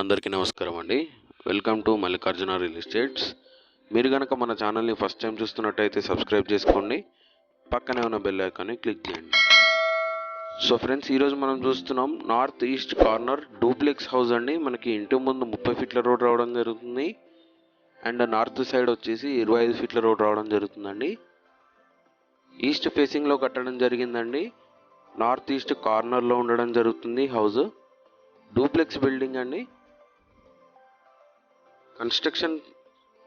అందరికీ నమస్కారం అండి. Welcome to Mallikarjuna real estates మీరు కనుక మన ఛానల్ని ఫస్ట్ టైం చూస్తున్నట్టయితే సబ్స్క్రైబ్ చేసుకోండి. పక్కనే ఉన్న బెల్ ఐకాన్ని క్లిక్ చేయండి. సో ఫ్రెండ్స్ ఈరోజు మనం చూస్తున్నాం north east corner duplex house అండి. మనకి ఇంటి ముందు ముప్పై ఫీట్ల రోడ్ రావడం జరుగుతుంది. అండ్ నార్త్ సైడ్ వచ్చేసి ఇరవై ఐదు ఫీట్ల రోడ్ రావడం జరుగుతుందండి. ఈస్ట్ ఫేసింగ్లో కట్టడం జరిగిందండి. నార్త్ ఈస్ట్ కార్నర్లో ఉండడం జరుగుతుంది హౌస్ డూప్లెక్స్ బిల్డింగ్ అండి. కన్స్ట్రక్షన్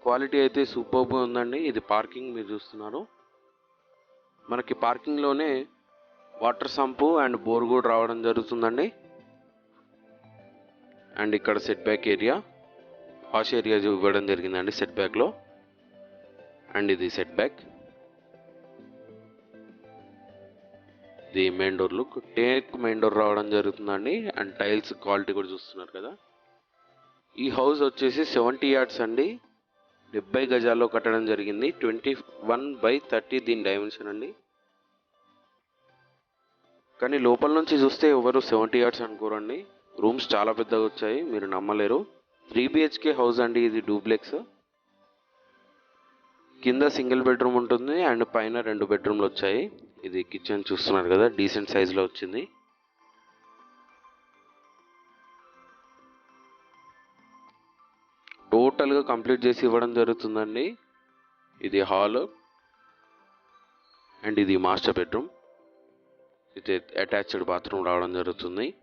క్వాలిటీ అయితే సూపర్గా ఉందండి. ఇది పార్కింగ్ మీరు చూస్తున్నారు. మనకి పార్కింగ్లోనే వాటర్ సంపు అండ్ బోర్ కూడా రావడం జరుగుతుందండి. అండ్ ఇక్కడ set back area wash area ఇవ్వడం జరిగిందండి సెట్ బ్యాక్లో. అండ్ ఇది సెట్ బ్యాక్. ఇది main door look. Take main door రావడం జరుగుతుందండి. అండ్ టైల్స్ క్వాలిటీ కూడా చూస్తున్నారు కదా. ఈ హౌస్ వచ్చేసి సెవెంటీ యార్డ్స్ అండి. డెబ్బై గజాల్లో కట్టడం జరిగింది. ట్వంటీ వన్ బై థర్టీ దీని డైమెన్షన్ అండి. కానీ లోపల నుంచి చూస్తే ఎవరు సెవెంటీ యార్డ్స్ అనుకోరండి. రూమ్స్ చాలా పెద్దగా వచ్చాయి. మీరు నమ్మలేరు. త్రీ బిహెచ్కే హౌస్ అండి ఇది డూప్లెక్స్. కింద సింగిల్ బెడ్రూమ్ ఉంటుంది. అండ్ పైన రెండు బెడ్రూమ్లు వచ్చాయి. ఇది కిచెన్ చూస్తున్నారు కదా డీసెంట్ సైజులో వచ్చింది. టోటల్గా కంప్లీట్ చేసి ఇవ్వడం జరుగుతుందండి. ఇది హాల్. అండ్ ఇది మాస్టర్ బెడ్రూమ్. ఇది అటాచ్డ్ బాత్రూమ్ రావడం జరుగుతుంది.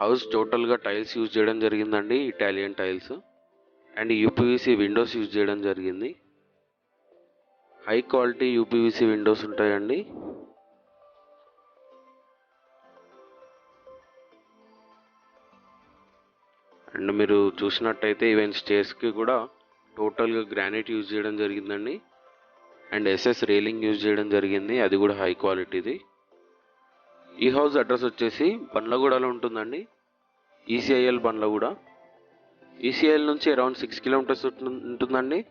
హౌస్ టోటల్గా టైల్స్ యూజ్ చేయడం జరిగిందండి Italian tiles. And UPVC windows use చేయడం జరిగింది. హై క్వాలిటీ యూపీవీసీ విండోస్ ఉంటాయండి. అండ్ మీరు చూసినట్టయితే ఈవెన్ స్టేర్స్కి కూడా టోటల్గా గ్రానైట్ యూజ్ చేయడం జరిగిందండి. అండ్ ఎస్ఎస్ రేలింగ్ యూజ్ చేయడం జరిగింది. అది కూడా హై క్వాలిటీది. ఈ హౌస్ అడ్రస్ వచ్చేసి బండ్లగూడలో ఉంటుందండి. ఈసీఐఎల్ బండ్లగూడ. ఈసీఐఎల్ నుంచి అరౌండ్ సిక్స్ కిలోమీటర్స్ ఉంటుందండి.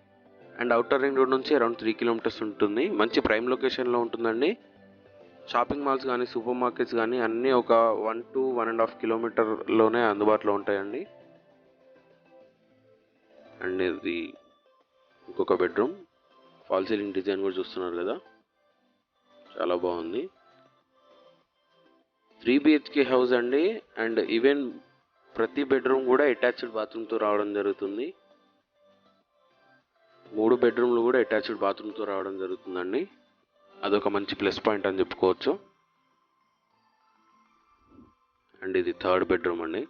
అండ్ అవుటర్ రింగ్ రోడ్ నుంచి అరౌండ్ త్రీ కిలోమీటర్స్ ఉంటుంది. మంచి ప్రైమ్ లొకేషన్లో ఉంటుందండి. షాపింగ్ మాల్స్ కానీ సూపర్ మార్కెట్స్ కానీ అన్నీ ఒక one to one and half కిలోమీటర్లోనే అందుబాటులో ఉంటాయండి. అండ్ ఇది ఇంకొక బెడ్రూమ్. ఫాల్ సీలింగ్ డిజైన్ కూడా చూస్తున్నారు కదా. చాలా బాగుంది. త్రీ బిహెచ్కే హౌస్ అండి. అండ్ ఈవెన్ ప్రతి బెడ్రూమ్ కూడా అటాచ్డ్ బాత్రూమ్తో రావడం జరుగుతుంది. మూడు బెడ్రూమ్లు కూడా అటాచ్డ్ బాత్రూమ్తో రావడం జరుగుతుందండి. అదొక మంచి ప్లస్ పాయింట్ అని చెప్పుకోవచ్చు. అండ్ ఇది థర్డ్ బెడ్రూమ్ అండి.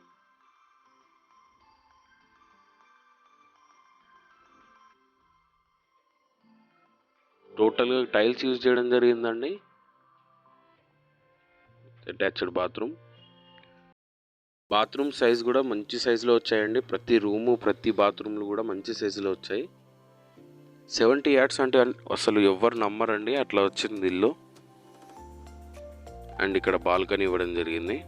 టోటల్గా టైల్స్ యూజ్ చేయడం జరిగిందండి. Attached bathroom. బాత్రూమ్ సైజ్ కూడా మంచి సైజులో వచ్చాయండి. ప్రతి రూము ప్రతి బాత్రూమ్లు కూడా మంచి సైజులో వచ్చాయి. సెవెంటీ యార్డ్స్ అంటే అసలు ఎవ్వరు నమ్మరండి. అట్లా వచ్చింది ఇల్లు. అండ్ ఇక్కడ బాల్కనీ ఇవ్వడం జరిగింది.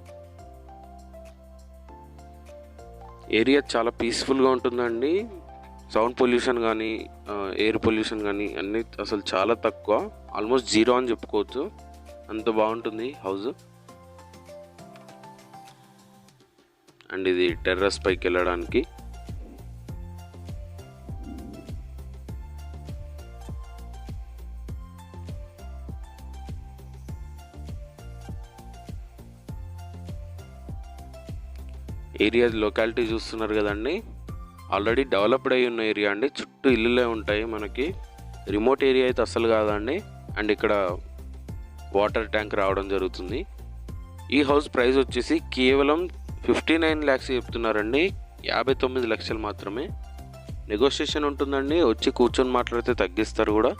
ఏరియా చాలా పీస్ఫుల్గా ఉంటుందండి. సౌండ్ పొల్యూషన్ కానీ ఎయిర్ పొల్యూషన్ కానీ అన్నీ అసలు చాలా తక్కువ. ఆల్మోస్ట్ జీరో అని చెప్పుకోవచ్చు. అంత బాగుంటుంది హౌస్. అండ్ ఇది టెర్రస్ పైకి వెళ్ళడానికి. ఏరియా లొకాలిటీ చూస్తున్నారు కదండి. ఆల్రెడీ డెవలప్డ్ అయి ఉన్న ఏరియా అండి. చుట్టూ ఇల్లులే ఉంటాయి మనకి. రిమోట్ ఏరియా అయితే అస్సలు కాదండి. అండ్ ఇక్కడ వాటర్ ట్యాంక్ రావడం జరుగుతుంది. ఈ హౌస్ ప్రైస్ వచ్చేసి కేవలం ఫిఫ్టీ నైన్ ల్యాక్స్ చెప్తున్నారండి. యాభై తొమ్మిది లక్షలు మాత్రమే. నెగోషియేషన్ ఉంటుందండి. వచ్చి కూర్చొని మాట్లాడితే తగ్గిస్తారు కూడా.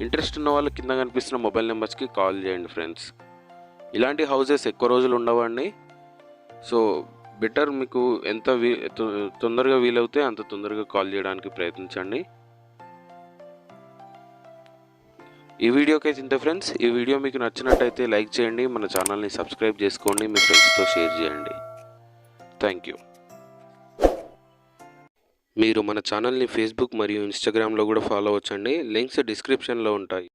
ఇంట్రెస్ట్ ఉన్న వాళ్ళు కింద కనిపిస్తున్న మొబైల్ నెంబర్స్కి కాల్ చేయండి ఫ్రెండ్స్. ఇలాంటి హౌసెస్ ఎక్కువ రోజులు ఉండవండి. సో బెటర్ మీకు ఎంత వీ తొందరగా వీలవుతే అంత తొందరగా కాల్ చేయడానికి ప్రయత్నించండి. ఈ వీడియోకి అయితే ఇంత ఫ్రెండ్స్. ఈ వీడియో మీకు నచ్చినట్టయితే లైక్ చేయండి మన ఛానల్ని సబ్స్క్రైబ్ చేసుకోండి మీ ఫ్రెండ్స్తో షేర్ చేయండి. Thank you. మీరు మన ఛానల్ని ఫేస్బుక్ మరియు ఇన్స్టాగ్రామ్లో కూడా ఫాలో అవ్వచ్చండి. లింక్స్ డిస్క్రిప్షన్లో ఉంటాయి.